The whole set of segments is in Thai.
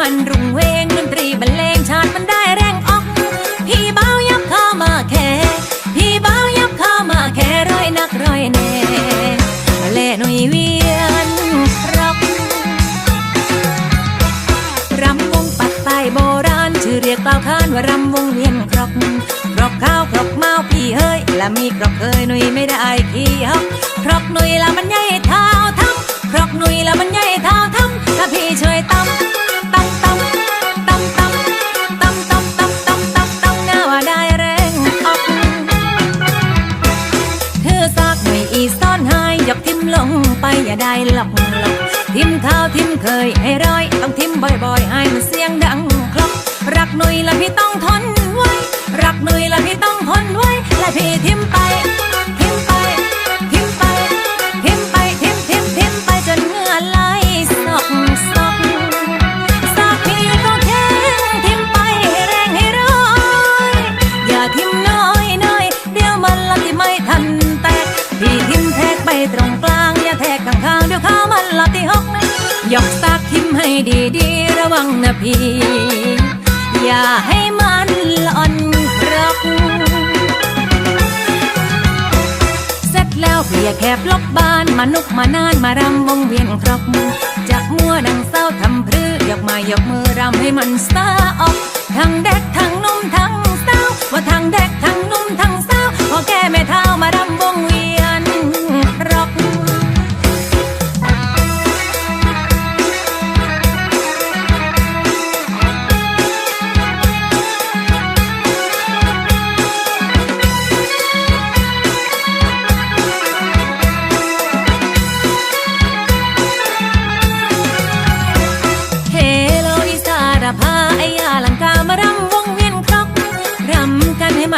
มันรุ่งเวงดนตรีบรรเลงชาติมันได้แรงออก พี่เบายับเข้ามาแค่ พี่เบายับเข้ามาแค่ร้อยนักร้อยแน่มาเล่หน่อยเวียนร็อกรำวงปัดใต้โบราณชื่อเรียกกล่าวขานว่ารำวงเวียนครกครกข้าวครกเมาพี่เฮ้ยและมีครกเคยหนุ่ยไม่ได้ขี้ฮอกครกหนุ่ยละมันใหญ่เท่าทำครกหนุ่ยละมันใหญ่เท่าทำถ้าพี่ช่วยต ลงไปอย่าได้หลอกหลอกทิมข้าวทิมเคยให้ร้อย ต้องทิมบ่อยๆ ให้มันเสียงดัง ให้ดีๆ ระวังนะพี่ อย่าให้มันหล่อนครับเสร็จแล้วเพียแคบลบบ้านมานุกมานานมารำวงเวียนครกจากมัวดังเศร้าทำพรือยกมายกมือรำให้มันสาออก ทั้งเด็กทั้งนุ่มทั้งสาวว่าทั้งเด็ก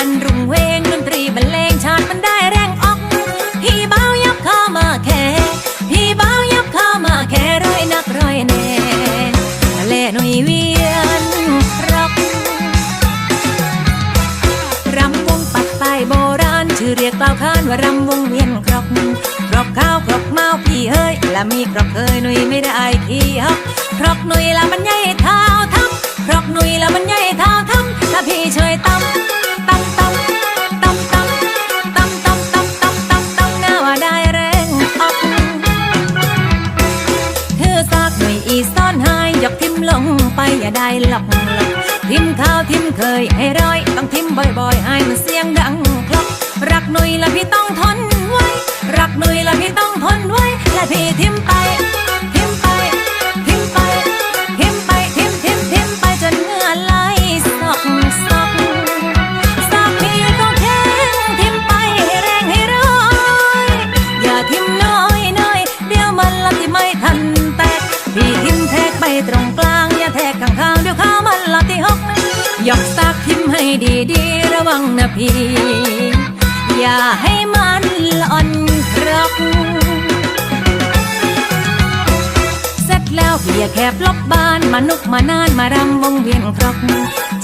มันรุ่งเวงดนตรีบรรเลงชาติมันได้แรงออก พี่เบายับเข้ามาแค่ พี่เบายับเข้ามาแค่ร้อยนักร้อยแน่มาเล่หน่อยเวียนรกรำวงปัดใต้โบราณชื่อเรียกกล่าวขานว่ารำวงเวียนครกครกข้าวครกเมาพี่เฮ้ยและมีครกเคยหนุ่ยไม่ได้ขี้ฮอกครกหนุ่ยละมันใหญ่เท่าทำครกหนุ่ยละมันใหญ่เท่าทำถ้าพี่ช่วยตำ ลงไปอย่าได้หลอกหลอกทิมข้าวทิมเคยให้ร้อย ต้องทิมบ่อยๆ ให้มันเสียงดังคลอกรักหน่ยละพี่ต้องทนไว้ รักหน่ยละพี่ต้องทนไว้ และพี่ทิมไป ทิมให้ดีระวังนะพี่ อย่าให้มันหล่อนครับเสร็จแล้วเพียแคบลบบ้านมานุกมานานมารำวงเวียนครก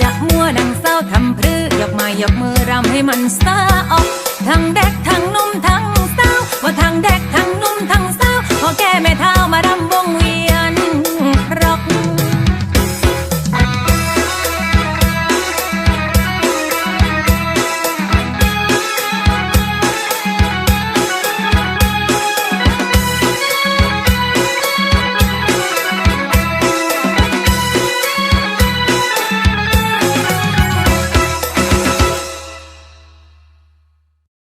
จะมัวดังเศร้าทำพรือยกมายกมือรำให้มันสาออก ทั้งเด็กทั้งนุ่มทั้งสาว่าทั้งเด็ก